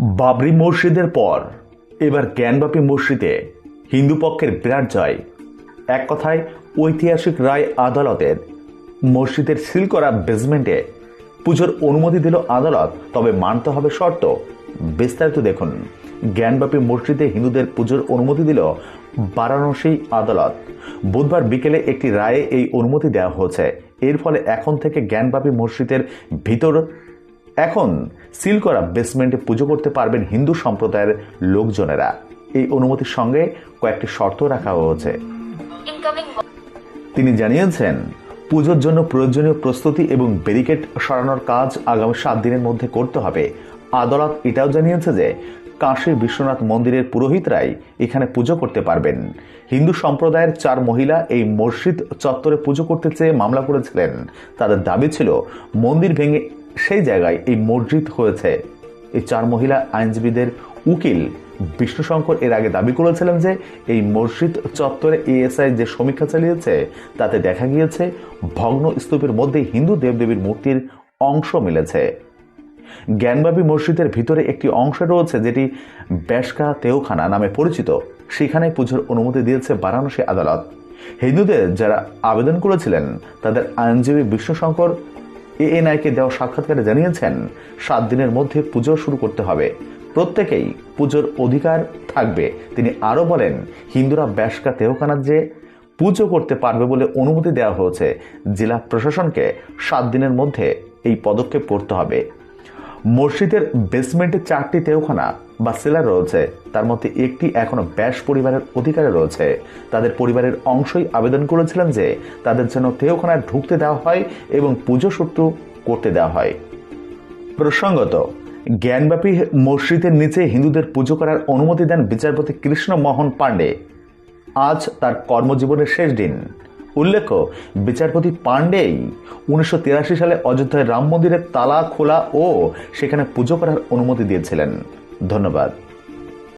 বাবরি মসজিদের পর, এবার জ্ঞানব্যাপী মসজিদে হিন্দু পক্ষের বিরাট জয়। এক কথায়, ঐতিহাসিক রায় আদালতের মসজিদের সিল করা বেসমেন্টে পুজোর অনুমতি দিল আদালত, তবে মানতে হবে শর্ত। বিস্তারিত দেখুন। জ্ঞানব্যাপী মসজিদে হিন্দুদের পুজোর অনুমতি দিল বারাণসী আদালত। বুধবার বিকেলে একটি রায়ে এই অনুমতি দেওয়া হয়েছে। এর ফলে এখন থেকে জ্ঞানব্যাপী মসজিদের ভিতর এখন সিল করা বেসমেন্টে পুজো করতে পারবেন হিন্দু সম্প্রদায়ের লোকজনেরা। এই অনুমতির সঙ্গে কয়েকটি শর্ত রাখা হয়েছে। তিনি জানিয়েছেন পুজোর জন্য প্রয়োজনীয় প্রস্তুতি এবং ব্যারিকেড সরানোর কাজ আগামী সাত দিনের মধ্যে করতে হবে। আদালত এটাও জানিয়েছে যে কাশী বিশ্বনাথ মন্দিরের পুরোহিতরাই এখানে পুজো করতে পারবেন। হিন্দু সম্প্রদায়ের চার মহিলা এই মসজিদ চত্বরে পুজো করতে চেয়ে মামলা করেছিলেন। তাদের দাবি ছিল মন্দির ভেঙে সেই জায়গায় এই মসজিদ হয়েছে। এই চার মহিলা আইনজীবীদের উকিল বিষ্ণুশঙ্কর এর আগে দাবি করেছিলেন যে এই মসজিদ চত্বরে এএসআই যে সমীক্ষা চালিয়েছে, তাতে দেখা গিয়েছে ভগ্ন স্তূপের মধ্যে হিন্দু দেবদেবীর মূর্তির অংশ মিলেছে। জ্ঞানবাবী মসজিদের ভিতরে একটি অংশ রয়েছে যেটি ব্যাসকা তেওখানা নামে পরিচিত। সেখানে পুজোর অনুমতি দিয়েছে বারাণসী আদালত। হিন্দুদের যারা আবেদন করেছিলেন, তাদের আইনজীবী বিষ্ণুশঙ্কর এএনআইকে দেওয়া সাক্ষাৎকারে জানিয়েছেন, সাত দিনের মধ্যে পুজো শুরু করতে হবে। প্রত্যেকেই পুজোর অধিকার থাকবে। তিনি আরও বলেন, হিন্দুরা ব্যাসকা তেহকানার যে পুজো করতে পারবে বলে অনুমতি দেওয়া হয়েছে, জেলা প্রশাসনকে সাত দিনের মধ্যে এই পদক্ষেপ করতে হবে। মসজিদের বেসমেন্টে চারটি তেওখানা বা সেলার রয়েছে। তার মধ্যে একটি এখনও ব্যাস পরিবারের অধিকারে রয়েছে। তাদের পরিবারের অংশই আবেদন করেছিলেন যে তাদের যেন তেওখানায় ঢুকতে দেওয়া হয় এবং পুজো শুরু করতে দেওয়া হয়। প্রসঙ্গত, জ্ঞানব্যাপী মসজিদের নিচে হিন্দুদের পুজো করার অনুমতি দেন বিচারপতি কৃষ্ণ মোহন পাণ্ডে। আজ তার কর্মজীবনের শেষ দিন। উল্লেখ্য, বিচারপতি পাণ্ডেই উনিশশো তিরাশি সালে অযোধ্যায় রাম মন্দিরের তালা, খোলা ও সেখানে পুজো করার অনুমতি দিয়েছিলেন। ধন্যবাদ।